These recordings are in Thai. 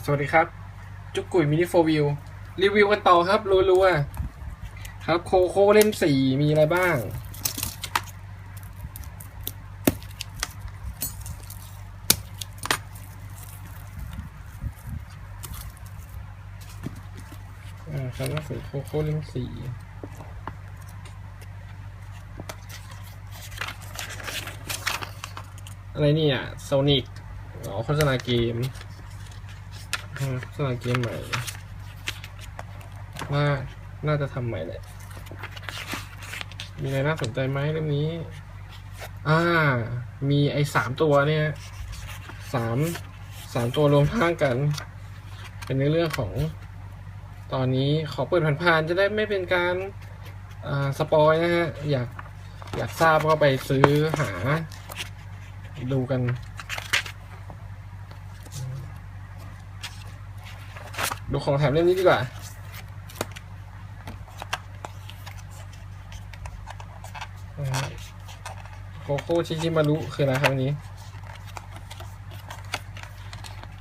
สวัสดีครับ จุกกุยมินิโฟวิวรีวิวกันต่อครับรัวๆครับ โคโค่เล่มสี่มีอะไรบ้าง อ่าครับหนังสือโคโค่เล่มสี่อะไรเนี่ยโซนิกอ๋อโฆษณาเกม อืมโฆษณาเกมใหม่น่าน่าจะทำใหม่แหละ มีอะไรน่าสนใจไหมเรื่องนี้ อ่า มีไอ้สามตัวเนี่ยสามสามตัวรวมท่างกัน เป็นในเรื่องของ ตอนนี้ขอเปิดผ่านๆจะได้ไม่เป็นการอ่าสปอยนะฮะ อยากอยากทราบก็ไปซื้อหาดูกัน ดูของแถมเล่มนี้ดีกว่า โคโค่ชิชิมารุคืออะไรครับอันนี้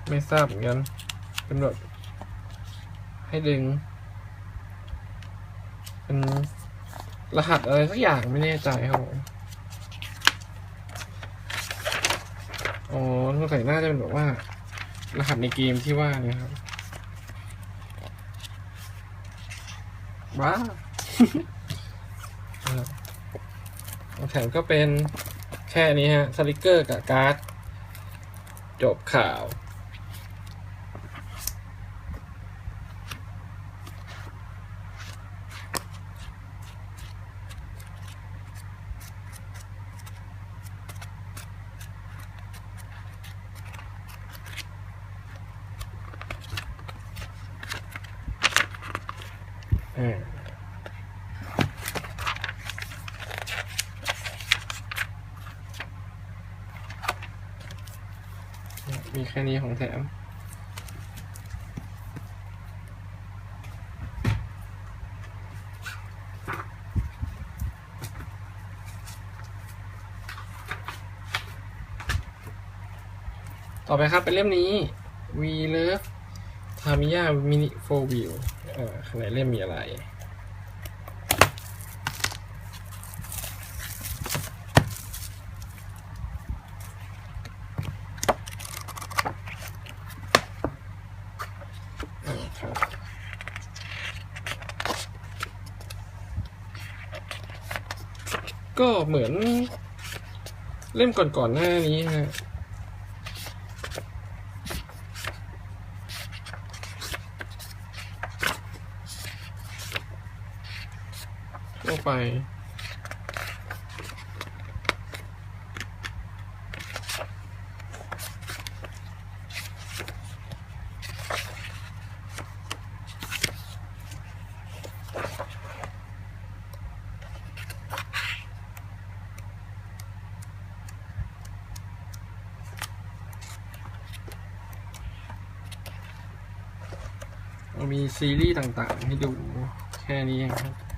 ไม่ทราบเหมือนกันเป็นแบบให้ดึง เป็นรหัสอะไรสักอย่างไม่แน่ใจครับผมอ๋อสงสัยน่าจะเป็นแบบว่า รหัสในเกมที่ว่าเนี่ยครับ ว้าอ่าของแถมก็เป็นแค่นี้ฮะ สลิกเกอร์กับการ์ด จบข่าว มีแค่นี้ของแถมต่อไปครับเป็นเล่มนี้ We Love Tamiya Mini 4 Wheel เอ่อข้างในเล่มมีอะไร ก็เหมือนเล่มก่อนๆหน้านี้ฮะ ทั่วไป มีซีรีส์ต่างๆ ให้ดูแค่นี้เองครับ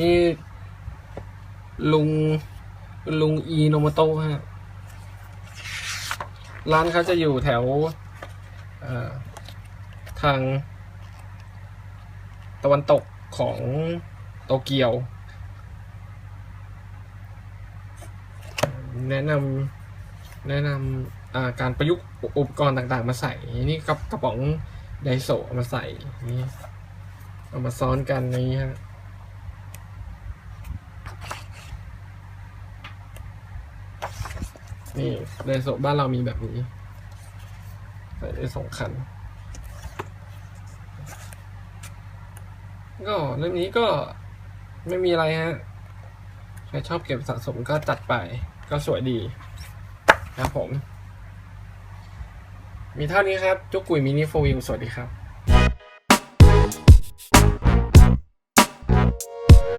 นี่ลุงลุงอีโนมโตะฮะ ร้านเขาจะอยู่แถวทาง ตะวันตกของโตเกียว แนะนำแนะนำการประยุกต์อุปกรณ์ต่างๆ มาใส่ นี่กระกระป๋องไดโซะเอามาใส่นี่เอามาซ้อนกันในนี้ฮะ นี่ไดโซบ้านเรามีแบบนี้ใส่ได้สองคัน ก็เรื่องนี้ก็ไม่มีอะไรฮะ ใครชอบเก็บสะสมก็จัดไป ก็สวยดีครับผม มีเท่านี้ครับ จุกกุยมินิโฟวิวสวัสดีครับ